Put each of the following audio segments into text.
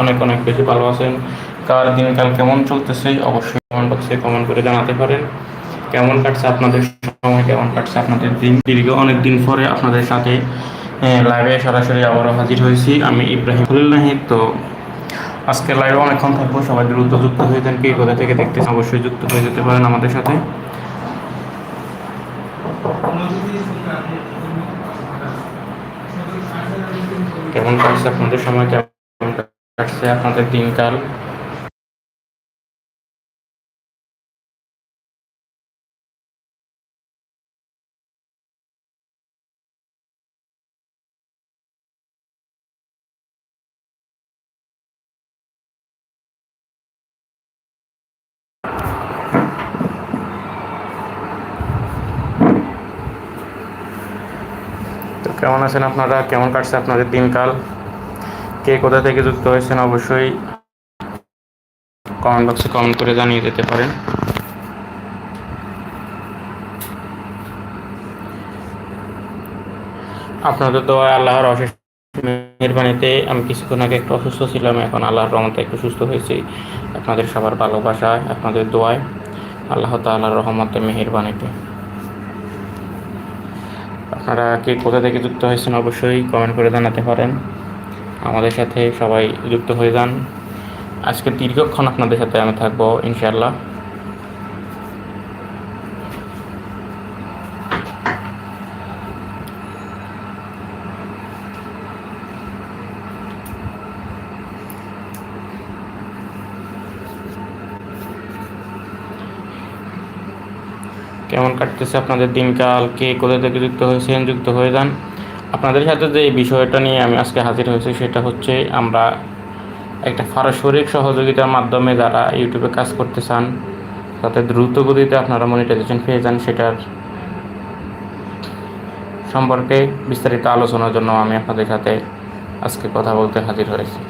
অনেক অনেক বেশি ভালো আছেন। কার দিনকাল কেমন চলতেছে, অবশ্যই কমেন্ট বক্সে কমেন্ট করে জানাতে পারেন। কেমন কাটছে আপনাদের সময়, কেমন কাটছে আপনাদের দিন? দীর্ঘ অনেক দিন পরে আপনাদের সাথে লাইভে সরাসরি আবারও হাজির হয়েছি। আমি ইব্রাহিম খলিল নাহিদ। তো আজকে লাইভে অনেকক্ষণ থাকব। সবাই দ্রুত যুক্ত হয়ে যান। কি কোথা থেকে দেখতে অবশ্যই যুক্ত হয়ে যেতে পারেন আমাদের সাথে। কেমন কাটছে আপনাদের সময়? কেমন কাটছে আপনাদের দিনকাল। কেমন আছেন আপনারা? কেমন কাটছে আপনাদের দিনকাল? কে কোথা থেকে যুক্ত হয়েছেন অবশ্যই কমেন্ট বক্সে কমেন্ট করে জানিয়ে দিতে পারেন। আপনাদের দোয়া আল্লাহর অশেষ মেহরবানিতে আমি কিছুক্ষণ আগে একটু অসুস্থ ছিলাম, এখন আল্লাহর রহমতে একটু সুস্থ হয়েছি। আপনাদের সবার ভালোবাসায় আপনাদের দোয়ায় আল্লাহ তাল্লাহর রহমতে মেহরবানিতে। আপনারা কে কোথা থেকে যুক্ত হয়েছেন অবশ্যই কমেন্ট করে জানাতে পারেন। আমাদের সাথে সবাই যুক্ত হয়ে যান। আজকে দীর্ঘক্ষণ আপনাদের সাথে আমি থাকব ইনশাল্লাহ কেমন কাটতেছে আপনাদের দিনকাল? কে কোথা থেকে যুক্ত হয়েছেন? যুক্ত হয়ে যান। আপনাদের সাথে যে বিষয়টা নিয়ে আমি আজকে হাজির হয়েছি সেটা হচ্ছে আমরা একটা পারস্পরিক সহযোগিতার মাধ্যমে যারা ইউটিউবে কাজ করতে চান যাতে দ্রুত গতিতে আপনারা মনিটাইজেশন পেয়ে যান সেটার সম্পর্কে বিস্তারিত আলোচনার জন্য আমি আপনাদের সাথে আজকে কথা বলতে হাজির হয়েছি।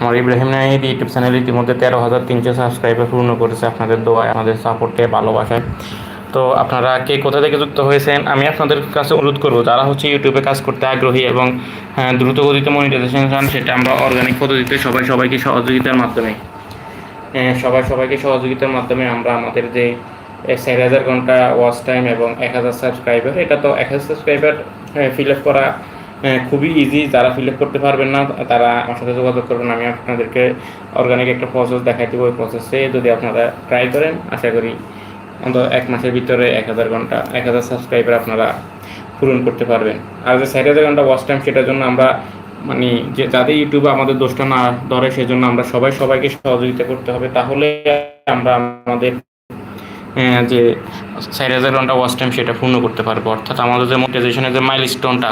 আমার ইব্রাহিম নাহিদ ইউটিউব চ্যানেল ইতিমধ্যে তেরো হাজার তিনশো সাবস্ক্রাইবার পূর্ণ করেছে। আপনাদের দোয়ায় আমাদের সাপোর্টে ভালোবাসায়। তো আপনারা কে কোথা থেকে যুক্ত হয়েছেন আমি আপনাদের কাছে অনুরোধ করব যারা হচ্ছে ইউটিউবে কাজ করতে আগ্রহী এবং দ্রুত গতিতে মনিটাইজেশন চান সেটা আমরা অর্গানিক পদ্ধতিতে সবাই সবাইকে সহযোগিতার মাধ্যমে হ্যাঁ, সবাই সবাইকে সহযোগিতার মাধ্যমে আমরা আমাদের যে চার হাজার ঘণ্টা ওয়াচ টাইম এবং এক হাজার সাবস্ক্রাইবার এটা তো এক হাজার সাবস্ক্রাইবার ফিল আপ করা হ্যাঁ, খুবই ইজি যারা ফিল আপ করতে পারবেন না তারা আমার সাথে যোগাযোগ করবেন আমি আপনাদেরকে অর্গানিক একটা প্রসেস দেখাই দেবো ওই প্রসেসে যদি আপনারা ট্রাই করেন আশা করি অন্তত এক মাসের ভিতরে এক হাজার ঘণ্টা, এক হাজার সাবস্ক্রাইবার আপনারা পূরণ করতে পারবেন। আর যে ষাট হাজার ঘণ্টা ওয়াচ টাইম সেটার জন্য আমরা মানে যে যাদের ইউটিউবে আমাদের দোষটা না ধরে, সেজন্য আমরা সবাই সবাইকে সহযোগিতা করতে হবে। তাহলে আমরা আমাদের যে ষাট হাজার ঘণ্টা ওয়াচ টাইম সেটা পূর্ণ করতে পারব। অর্থাৎ আমাদের যে মোটিভেশনের যে মাইল স্টোনটা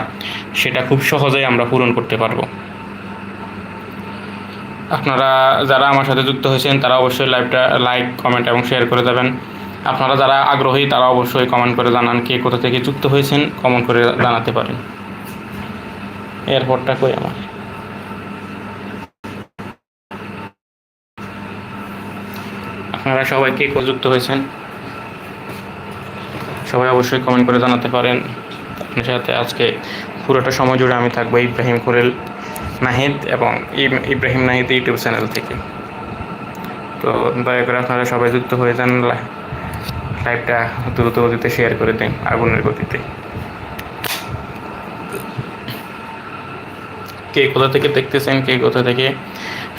সেটা খুব সহজেই আমরা পূরণ করতে পারব। আপনারা যারা আমার সাথে যুক্ত হয়েছেন, তারা অবশ্যই লাইভটা লাইক কমেন্ট এবং শেয়ার করে দেবেন। আপনারা যারা আগ্রহী, তারা অবশ্যই কমেন্ট করে জানান কে কোথা থেকে যুক্ত হয়েছেন কমেন্ট করে জানাতে পারেন। এয়ারপোর্টটা কই আমার? আপনারা সবাই কে যুক্ত হয়েছেন? সবাই অবশ্যই কমেন্ট করে জানাতে পারেন। আপনার সাথে আজকে পুরোটা সময় জুড়ে আমি থাকব ইব্রাহিম কোরেল নাহিদ এবং ইব্রাহিম নাহিদ ইউটিউব চ্যানেল থেকে। তো দয়া করে আপনারা সবাই যুক্ত হয়ে যান। লাইভটা দ্রুত গতিতে শেয়ার করে দিন আগুনের গতিতে। কে কোথা থেকে দেখতেছেন, কে কোথা থেকে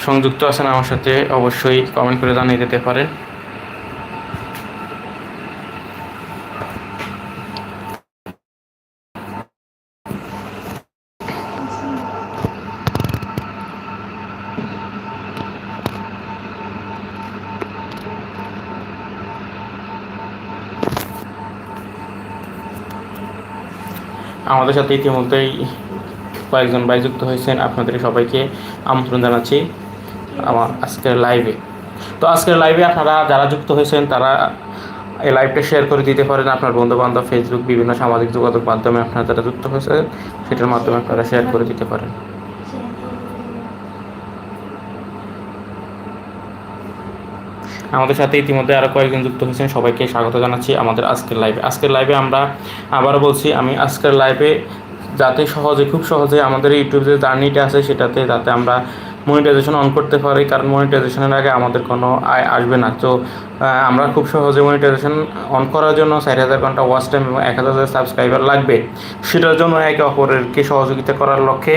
সংযুক্ত আছেন আমার সাথে অবশ্যই কমেন্ট করে জানিয়ে দিতে পারেন। আমাদের সাথে ইতিমধ্যেই কয়েকজন ভাই যুক্ত হয়েছেন। আপনাদের সবাইকে আমন্ত্রণ জানাচ্ছি আমার আজকের লাইভে তো আজকের লাইভে আপনারা যারা যুক্ত হয়েছেন, তারা এই লাইভটা শেয়ার করে দিতে পারেন। আপনার বন্ধুবান্ধব ফেসবুক বিভিন্ন সামাজিক যোগাযোগ মাধ্যমে আপনারা যারা যুক্ত হয়েছেন, সেটার মাধ্যমে আপনারা শেয়ার করে দিতে পারেন। আমাদের সাথে ইতিমধ্যে আরও কয়েকজন যুক্ত হয়েছেন। সবাইকে স্বাগত জানাচ্ছি আমাদের আজকের লাইভে আজকের লাইভে আমরা আবারও বলছি, আমি আজকের লাইভে যাতে সহজে, খুব সহজে আমাদের ইউটিউব যে জার্নিটা আছে, সেটাতে যাতে আমরা মনিটাইজেশন অন করতে পারি। কারণ মনিটাইজেশনের আগে আমাদের কোনো আয় আসবে না। তো আমরা খুব সহজে মনিটাইজেশন অন করার জন্য চার হাজার ঘণ্টা ওয়াচ টাইম এবং এক হাজার সাবস্ক্রাইবার লাগবে। সেটার জন্য একে অপরেরকে সহযোগিতা করার লক্ষ্যে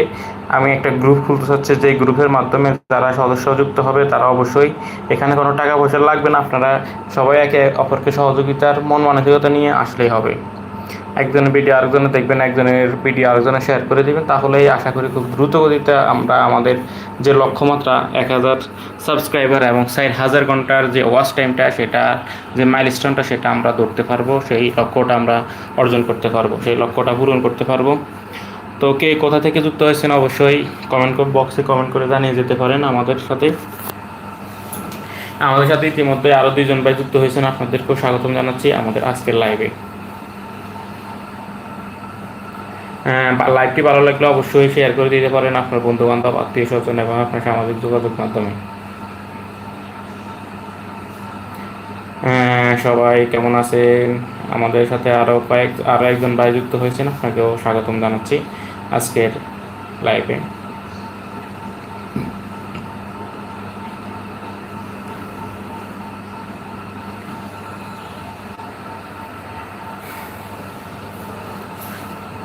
আমি একটা গ্রুপ খুলতে চাচ্ছি যে গ্রুপের মাধ্যমে যারা সদস্য যুক্ত হবে তারা অবশ্যই এখানে কোনো টাকা পয়সা লাগবে না, আপনারা সবাই একে অপরকে সহযোগিতার মন মানসিকতা নিয়ে আসলেই হবে। একজনের ভিডিও আরেকজনে দেখবেন, একজনের ভিডিও আরেকজনে শেয়ার করে দিবেন, তাহলেই আশা করি খুব দ্রুত গতিতে আমরা আমাদের যে লক্ষ্যমাত্রা এক হাজার সাবস্ক্রাইবার এবং চার হাজার ঘণ্টার যে ওয়াচ টাইমটা সেটা যে মাইল মাইলস্টোনটা সেটা আমরা ধরতে পারব, সেই লক্ষ্যটা আমরা অর্জন করতে পারব, সেই লক্ষ্যটা পূরণ করতে পারব। তো কে কোথা থেকে যুক্ত হয়েছেন অবশ্যই কমেন্ট বক্সে কমেন্ট করে জানিয়ে যেতে পারেন আমাদের সাথে। আমাদের সাথে ইতিমধ্যে আরও দুইজন ভাই যুক্ত হয়েছেন, আপনাদেরকেও স্বাগতম জানাচ্ছি আমাদের আজকের লাইভে লাইভটি ভালো লাগলে অবশ্যই শেয়ার করে দিতে পারেন আপনার বন্ধু বান্ধব আত্মীয় স্বজন এবং আপনার সামাজিক যোগাযোগ মাধ্যমে। সবাই কেমন আছেন? আমাদের সাথে আরও কয়েক আরও একজন ভাই যুক্ত হয়েছেন, আপনাকেও স্বাগতম জানাচ্ছি। আজকের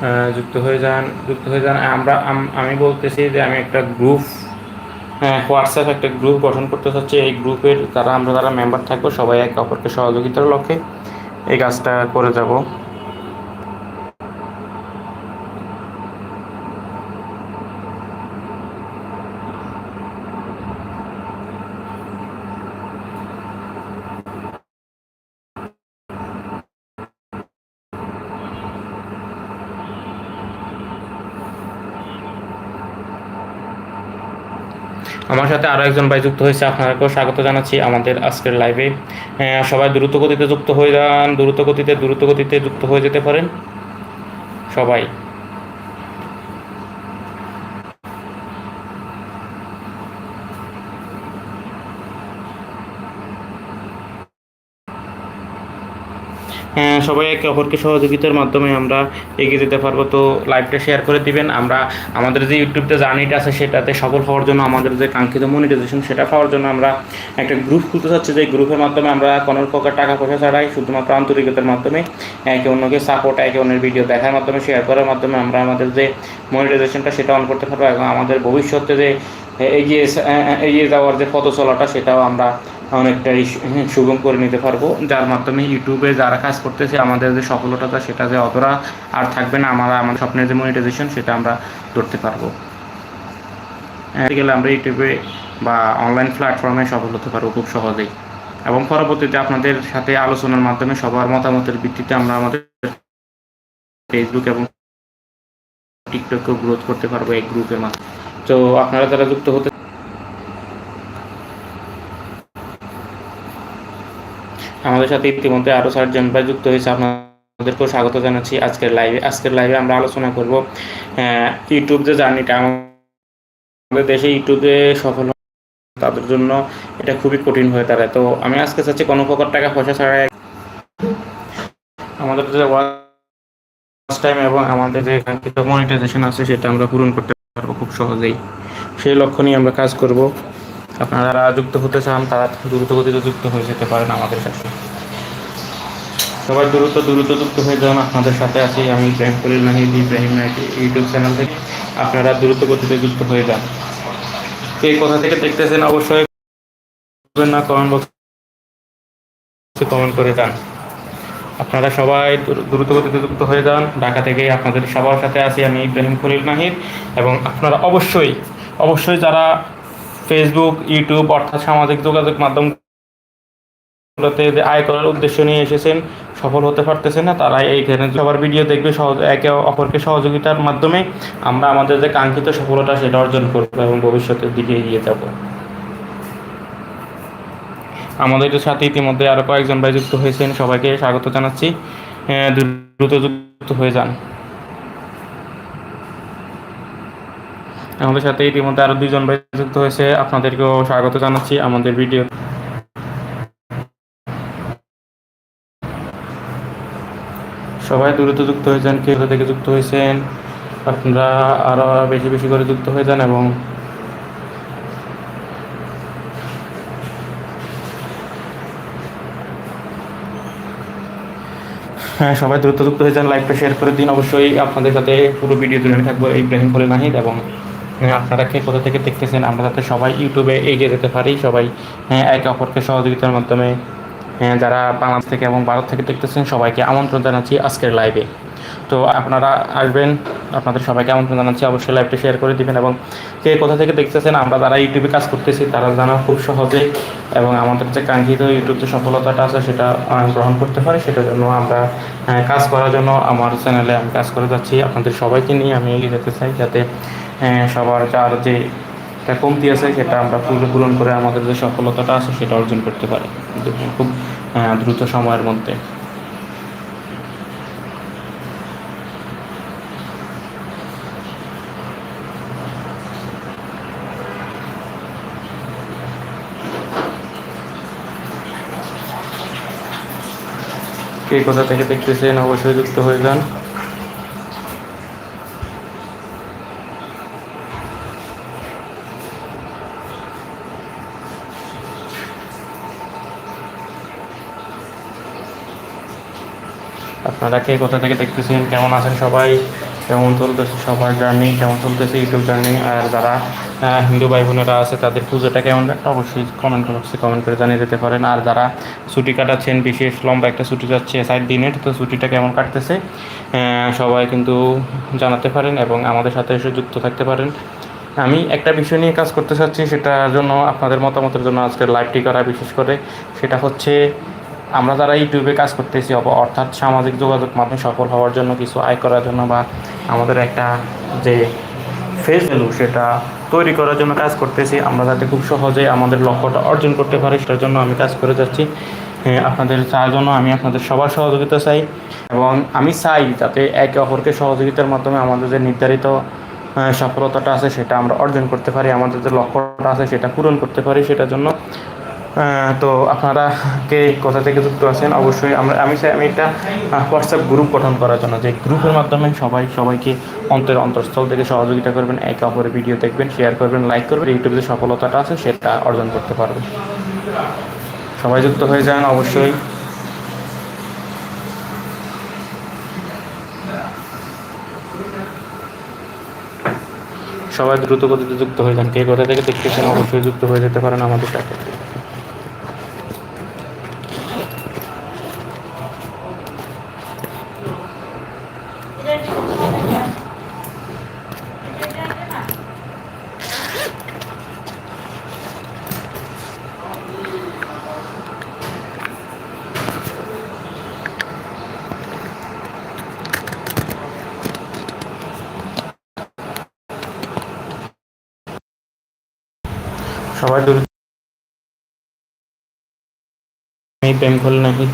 আহ, যুক্ত হয়ে যান যুক্ত হয়ে যান। আমরা আমি বলতেছি যে আমি একটা গ্রুপ হ্যাঁ হোয়াটসঅ্যাপ একটা গ্রুপ গঠন করতে চাচ্ছি। এই গ্রুপের যারা আমরা যারা মেম্বার থাকব সবাই একে অপরকে সহযোগিতার লক্ষ্যে এই কাজটা করে যাব। আমার সাথে আরও একজন ভাই যুক্ত হয়েছে, আপনাদেরকেও স্বাগত জানাচ্ছি আমাদের আজকের লাইভে সবাই দ্রুত গতিতে যুক্ত হয়ে যান, দ্রুত গতিতে দ্রুত গতিতে যুক্ত হয়ে যেতে পারেন। সবাই। সবাই একে অপরকে সহযোগিতার মাধ্যমে আমরা এগিয়ে যেতে পারব। তো লাইভটা শেয়ার করে দিবেন। আমরা আমাদের যে ইউটিউবতে জার্নিটা আছে, সেটাতে সফল হওয়ার জন্য, আমাদের যে কাঙ্ক্ষিত মনিটাইজেশন সেটা পাওয়ার জন্য আমরা একটা গ্রুপ খুলতে চাচ্ছি। যে গ্রুপের মাধ্যমে আমরা কোনো প্রকার টাকা পয়সা ছাড়াই, শুধুমাত্র আন্তরিকতার মাধ্যমে একে অন্যকে সাপোর্ট একে অন্যের ভিডিও দেখার মাধ্যমে শেয়ার করার মাধ্যমে আমরা আমাদের যে মনিটাইজেশনটা সেটা অন করতে পারব। এবং আমাদের ভবিষ্যতে যে এগিয়ে এগিয়ে যাওয়ার যে পথ চলাটা সেটাও আমরা অনেকটাই সু- সুগম করে নিতে পারব। যার মাধ্যমে ইউটিউবে যারা কাজ করতেছে, আমাদের যে সফলতা, সেটা যে অতটা আর থাকবে না, আমরা আমাদের স্বপ্নের যে মনিটাইজেশন সেটা আমরা ধরতে পারব। গেলে আমরা ইউটিউবে বা অনলাইন প্ল্যাটফর্মে সফল হতে পারব খুব সহজেই। এবং পরবর্তীতে আপনাদের সাথে আলোচনার মাধ্যমে সবার মতামতের ভিত্তিতে আমরা আমাদের ফেসবুক এবং টিকটকেও গ্রোথ করতে পারব এই গ্রুপের মাধ্যমে। তো আপনারা যারা যুক্ত হতে আমাদের সাথে ইতিমধ্যে আরও চারজন ভাই যুক্ত হয়েছে। আপনাদেরকেও স্বাগত জানাচ্ছি আজকের লাইভে আজকের লাইভে আমরা আলোচনা করব ইউটিউব যে জার্নিটা আমাদের দেশে ইউটিউবে সফল তাদের জন্য এটা খুবই কঠিন হয়ে দাঁড়ায়। তো আমি আজকে চাচ্ছি কোনো প্রকার টাকা পয়সা ছাড়াই আমাদের যে ওয়াচ টাইম এবং আমাদের যে মনিটাইজেশন আছে, সেটা আমরা পূরণ করতে পারব খুব সহজেই। সেই লক্ষ্য নিয়ে আমরা কাজ করব। আপনারা যারা যুক্ত হতে চান, তারা দ্রুত গতিতে যুক্ত হয়ে যেতে পারেন আমাদের সাথে। সবাই দ্রুত দ্রুত যুক্ত হয়ে যান। আপনাদের সাথে আছি আমি ইব্রাহিম কলিল নাহিদ, ইব্রাহিম নাহিদ ইউটিউব চ্যানেল থেকে। আপনারা দ্রুত গতিতে যুক্ত হয়ে যান। কে কোথা থেকে দেখতেছেন অবশ্যই না কমেন্ট বক্সে কমেন্ট করে যান। আপনারা সবাই দ্রু- দ্রুত গতিতে যুক্ত হয়ে যান। ঢাকা থেকে আপনাদের সবার সাথে আছি আমি ইব্রাহিম খলিল নাহিদ। এবং আপনারা অবশ্যই অবশ্যই যারা ফেসবুক ইউটিউব অর্থাৎ সামাজিক যোগাযোগ মাধ্যমগুলোতে আয় করার উদ্দেশ্য নিয়ে এসেছেন, সফল হতে পারতেছেন না তারা এইখানে সবার ভিডিও দেখবে, সহজ, একে অপরকে সহযোগিতার মাধ্যমে আমরা আমাদের যে কাঙ্ক্ষিত সফলতা, সেটা অর্জন করব এবং ভবিষ্যতের দিকে এগিয়ে যাব। আমাদের সাথে ইতিমধ্যে আরও কয়েকজন ভাই যুক্ত হয়েছেন, সবাইকে স্বাগত জানাচ্ছি। দ্রুত যুক্ত হয়ে যান। আমাদের সাথে ইতিমধ্যে আরও দুইজন ভাই যুক্ত হয়েছে। আপনাদেরকেও স্বাগত জানাচ্ছি আমাদের ভিডিও সবাই দ্রুত যুক্ত হয়েছেন, কে থেকে যুক্ত হয়েছেন, আপনারা আরও বেশি বেশি করে যুক্ত হয়ে যান এবং হ্যাঁ সবাই দ্রুত যুক্ত হয়ে যান লাইভটা শেয়ার করে দিন। অবশ্যই আপনাদের সাথে পুরো ভিডিও জুড়ে আমি থাকব ইব্রাহিম খলিল নাহিদ এবং আপনারা কে কোথা থেকে দেখতেছেন আমরা যাতে সবাই ইউটিউবে এগিয়ে যেতে পারি সবাই হ্যাঁ, একে অপরকে সহযোগিতার মাধ্যমে হ্যাঁ, যারা বাংলাদেশ থেকে এবং ভারত থেকে দেখতেছেন সবাইকে আমন্ত্রণ জানাচ্ছি আজকের লাইভে তো আপনারা আসবেন আপনাদের সবাইকে আমন্ত্রণ জানাচ্ছি অবশ্যই লাইভটা শেয়ার করে দিবেন এবং কে কোথা থেকে দেখতেছেন আমরা যারা ইউটিউবে কাজ করতেছি তারা জানা খুব সহজে এবং আমাদের যে কাঙ্ক্ষিত ইউটিউব যে সফলতাটা আছে সেটা গ্রহণ করতে পারে সেটার জন্য আমরা কাজ করার জন্য আমার চ্যানেলে আমি কাজ করে যাচ্ছি। আপনাদের সবাইকে নিয়ে আমি এগিয়ে যেতে চাই যাতে সবার যার যে একটা কমতি আছে, সেটা আমরা পূরণ পূরণ করে আমাদের যে সফলতাটা আছে, সেটা অর্জন করতে পারি। খুব দ্রুত সময়ের মধ্যে। কে কোথা থেকে দেখতেছেন? অবশ্যই যুক্ত হয়ে যান। আপনারা কে কোথা থেকে দেখতেছেন, কেমন আছেন সবাই, কেমন চলতেছে সবার জার্নি কেমন চলতেছে ইউটিউব জার্নি আর যারা হিন্দু ভাই বোনেরা আছে, তাদের পুজোটা কেমন? একটা অবশ্যই কমেন্ট বক্সে কমেন্ট করে জানিয়ে দিতে পারেন। আর যারা ছুটি কাটাচ্ছেন, বিশেষ লম্বা একটা ছুটি যাচ্ছে সাত দিনের, তো ছুটিটা কেমন কাটতেছে সবাই কিন্তু জানাতে পারেন এবং আমাদের সাথে এসে যুক্ত থাকতে পারেন। আমি একটা বিষয় নিয়ে কাজ করতে চাচ্ছি, সেটার জন্য, আপনাদের মতামতের জন্য আজকের লাইভটি করা বিশেষ করে, সেটা হচ্ছে আমরা যারা ইউটিউবে কাজ করতেছি অর্থাৎ সামাজিক যোগাযোগ মাধ্যমে সফল হওয়ার জন্য কিছু আয় করার জন্য বা আমাদের একটা যে ফেস ভ্যালু সেটা তৈরি করার জন্য কাজ করতেছি, আমরা যাতে খুব সহজে আমাদের লক্ষ্যটা অর্জন করতে পারি, সেটার জন্য আমি কাজ করে যাচ্ছি। আপনাদের চাওয়ার জন্য আমি আপনাদের সবার সহযোগিতা চাই এবং আমি চাই যাতে একে অপরকে সহযোগিতার মাধ্যমে আমাদের যে নির্ধারিত সফলতাটা আছে সেটা আমরা অর্জন করতে পারি, আমাদের যে লক্ষ্যটা আছে সেটা পূরণ করতে পারি, সেটার জন্য তো আপনারা কে কোথা থেকে যুক্ত আছেন, অবশ্যই আমরা, আমি চাই, আমি একটা হোয়াটসঅ্যাপ গ্রুপ গঠন করার জন্য। যে গ্রুপের মাধ্যমে সবাই, সবাইকে অন্তরের অন্তঃস্থল থেকে সহযোগিতা করবেন, একে অপরের ভিডিও দেখবেন শেয়ার করবেন লাইক করবেন ইউটিউবে যে সফলতাটা আছে সেটা অর্জন করতে পারবেন। সবাই যুক্ত হয়ে যান, অবশ্যই। সবাই দ্রুত গতিতে যুক্ত হয়ে যান। কে কোথা থেকে দেখতেছেন, অবশ্যই যুক্ত হয়ে যেতে পারেন আমাদের সাথে। সবাই দ্রুত আমি প্রেম নাহি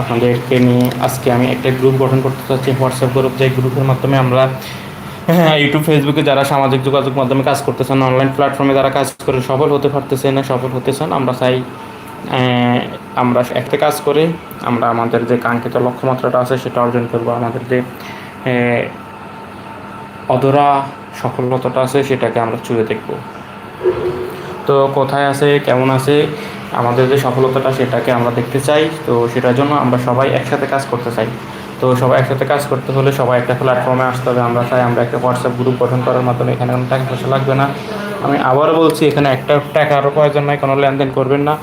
আপনাদেরকে নিয়ে আজকে আমি একটা গ্রুপ গঠন করতে চাচ্ছি হোয়াটসঅ্যাপ গ্রুপ যে গ্রুপের মাধ্যমে আমরা হ্যাঁ ইউটিউব ফেসবুকে যারা সামাজিক যোগাযোগ মাধ্যমে কাজ করতেছেন অনলাইন প্ল্যাটফর্মে যারা কাজ করে সফল হতে পারতেছে না সফল হতে চান আমরা চাই আমরা একটা কাজ করে, আমরা আমাদের যে কাঙ্ক্ষিত লক্ষ্যমাত্রাটা আছে সেটা অর্জন করব। আমাদের যে অধরা সফলতাটা আছে সেটাকে আমরা চুয়ে দেখব। তো কোথায় আছে, কেমন আছে, আমাদের যে সফলতাটা সেটাকে আমরা দেখতে চাই। তো সেটার জন্য আমরা সবাই একসাথে কাজ করতে চাই। তো সবাই একসাথে কাজ করতে হলে সবাই একটা প্ল্যাটফর্মে আসতে হবে। আমরা চাই আমরা একটা হোয়াটসঅ্যাপ গ্রুপ গঠন করার মাধ্যমে এখানে কোনো টাকা পয়সা লাগবে না। আমি আবারও বলছি, এখানে একটা টাকারও প্রয়োজন নাই, কোনো লেনদেন করবেন না।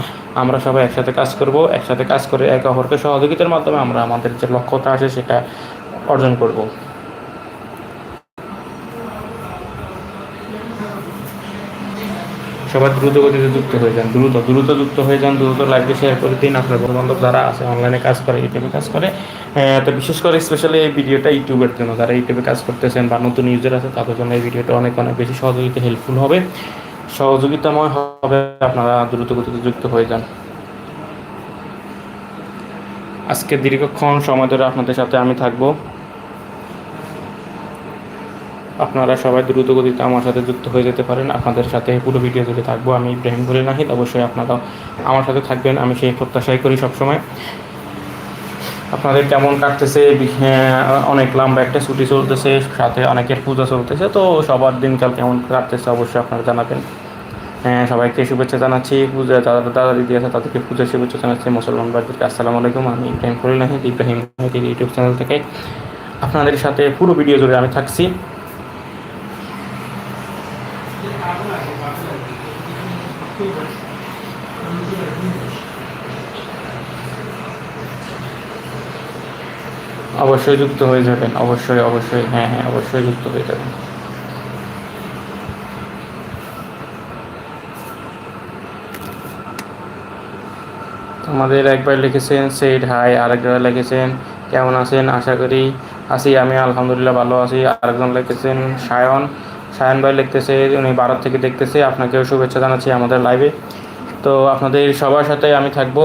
আমরা সবাই একসাথে কাজ করব। একসাথে কাজ করে একে অপরকে সহযোগিতার মাধ্যমে আমরা আমাদের যে লক্ষ্যটা আছে সেটা অর্জন করব। সবাই দ্রুত গতিতে যুক্ত হয়ে যান, দ্রুত দ্রুত যুক্ত হয়ে যান, দ্রুত লাইভে শেয়ার করে দিন। আপনার বন্ধু বান্ধব যারা আছে অনলাইনে কাজ করে ইউটিউবে কাজ করে তো বিশেষ করে স্পেশালি এই ভিডিওটা ইউটিউবের জন্য। যারা ইউটিউবে কাজ করতেছেন বা নতুন ইউজার আছে, তাদের জন্য এই ভিডিওটা অনেক অনেক বেশি সহযোগিতা হেল্পফুল হবে। সহযোগিতাময় হবে আপনারা দ্রুত গতিতে যুক্ত হয়ে যান। আজকে দীর্ঘক্ষণ সময় ধরে আপনাদের সাথে আমি থাকব। আপনারা সবাই দ্রুত গতিতে আমার সাথে যুক্ত হয়ে যেতে পারেন। আপনাদের সাথে পুরো ভিডিও জুড়ে থাকব। আমি ইব্রাহিম বলে নাহিদ অবশ্যই আপনারাও আমার সাথে থাকবেন। আমি সেই প্রত্যাশাই করি সবসময়। আপনাদের কেমন কাটতেছে? অনেক লম্বা একটা ছুটি চলতেছে, সাথে অনেকের পূজা চলতেছে, তো সবার দিনকাল কেমন কাটতেছে অবশ্যই আপনারা জানাবেন। হ্যাঁ সবাইকে শুভেচ্ছা জানাচ্ছি। পূজা, যারা দাদা দিদি আছে, তাদেরকে পূজা শুভেচ্ছা জানাচ্ছি। মুসলমান আসসালামু আলাইকুম। আমি ইব্রাহিম খলিল নাহিদ ইব্রাহিম ইউটিউব চ্যানেল থেকে আপনাদের সাথে পুরো ভিডিও জুড়ে আমি থাকছি। অবশ্যই যুক্ত হয়ে যাবেন। অবশ্যই অবশ্যই হ্যাঁ হ্যাঁ অবশ্যই যুক্ত হয়ে যাবেন। আমাদের একবার লিখেছেন সেইড হাই আরেকবার লিখেছেন, কেমন আছেন? আশা করি আছি, আমি আলহামদুলিল্লাহ ভালো আছি। আরেকজন লিখেছেন, সায়ন। সায়ন ভাই লিখতেছে, উনি ভারত থেকে দেখতেছে। আপনাকেও শুভেচ্ছা জানাচ্ছি আমাদের লাইভে তো আপনাদের সবার সাথে আমি থাকব।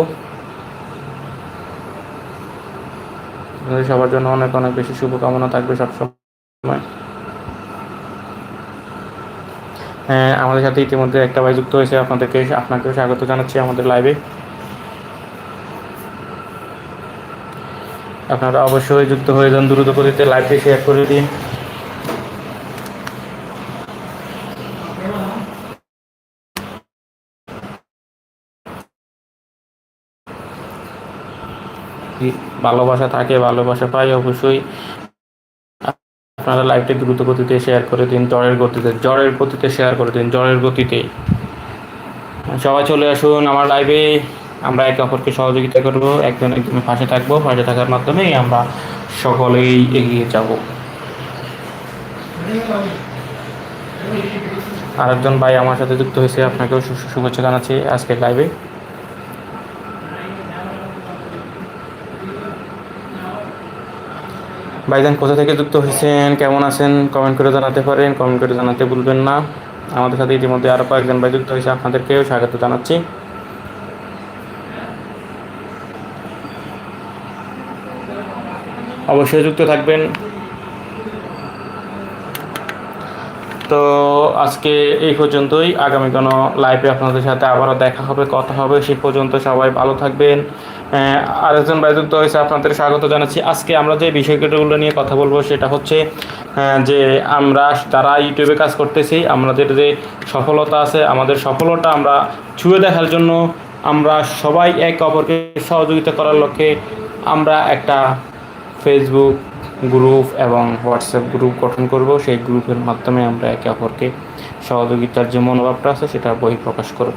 আপনাদের সবার জন্য অনেক অনেক বেশি শুভকামনা থাকবে সবসময় হ্যাঁ আমাদের সাথে ইতিমধ্যে একটা ভাই যুক্ত হয়েছে, আপনাদেরকে, আপনাকেও স্বাগত জানাচ্ছি আমাদের লাইভে আপনারা অবশ্যই যুক্ত হয়ে যান, দ্রুত গতিতে লাইভটি শেয়ার করে দিন। ভালোবাসা থাকে ভালোবাসা পাই অবশ্যই। আপনারা লাইভটি দ্রুত গতিতে শেয়ার করে দিন, জ্বরের গতিতে জ্বরের গতিতে শেয়ার করে দিন, জ্বরের গতিতে সবাই চলে আসুন আমার লাইভে আমরা একে অপরকে সহযোগিতা করব, একজন একজনের পাশে থাকব, পাশে থাকার মাধ্যমেই আমরা সকলেই এগিয়ে যাব। আরেকজন ভাই আমার সাথে যুক্ত হয়েছে, আপনাকেও শুভেচ্ছা জানাচ্ছি আজকের লাইভে ভাইজান, কোথা থেকে যুক্ত হয়েছেন? কেমন আছেন? কমেন্ট করে জানাতে পারেন। কমেন্ট করে জানাতে ভুলবেন না। আমাদের সাথে ইতিমধ্যে আরও কয়েকজন ভাই যুক্ত হয়েছে। আপনাদেরকেও স্বাগত জানাচ্ছি। অবশ্যই যুক্ত থাকবেন। তো আজকে এই পর্যন্তই। আগামী কোনো লাইভে আপনাদের সাথে আবারও দেখা হবে, কথা হবে। সেই পর্যন্ত সবাই ভালো থাকবেন। আরেকজন যুক্ত হয়েছে, আপনাদের স্বাগত জানাচ্ছি। আজকে আমরা যে বিষয়গুলো নিয়ে কথা বলব, সেটা হচ্ছে যে আমরা যারা ইউটিউবে কাজ করতেছি, আমাদের যে সফলতা আছে, আমাদের সফলতা আমরা ছুঁয়ে দেখার জন্য আমরা সবাই এক অপরকে সহযোগিতা করার লক্ষ্যে আমরা একটা ফেসবুক গ্রুপ এবং হোয়াটসঅ্যাপ গ্রুপ গঠন করব। সেই গ্রুপের মাধ্যমে আমরা একে অপরকে সহযোগিতার যে মনোভাবটা আছে, সেটা বহিঃপ্রকাশ করব।